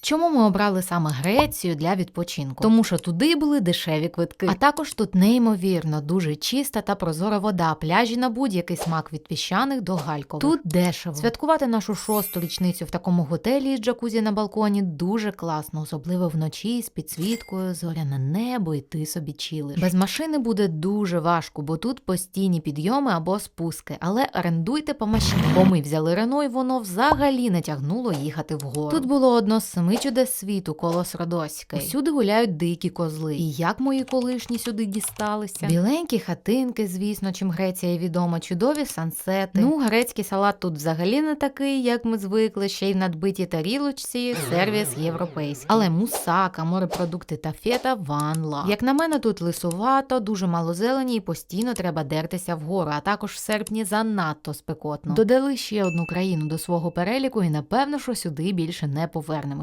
Чому ми обрали саме Грецію для відпочинку? Тому що туди були дешеві квитки. А також тут неймовірно дуже чиста та прозора вода, пляжі на будь-який смак від піщаних до галькових. Тут дешево. Святкувати нашу шосту річницю в такому готелі з джакузі на балконі дуже класно, особливо вночі з підсвіткою, зоряне небо, і ти собі чилиш. Без машини буде дуже важко, бо тут постійні підйоми або спуски. Але орендуйте по машині. Бо ми взяли Рено, і воно взагалі не тягнуло їхати вгору. Тут було одно з семи чудес світу, колос Родоське. Всюди гуляють дикі козли. І як мої колишні сюди дісталися? Біленькі хатинки, звісно, чим Греція відома, чудові сансети. Ну, грецький салат тут взагалі не такий, як ми звикли, ще й в надбитій тарілочці сервіс європейський. Але мусака, морепродукти та фета ван лав. Як на мене, тут лисувато, дуже мало зелені і постійно треба дертися вгору, а також в серпні занадто спекотно. Додали ще одну країну до свого переліку, і напевно, що сюди більше не повернемось.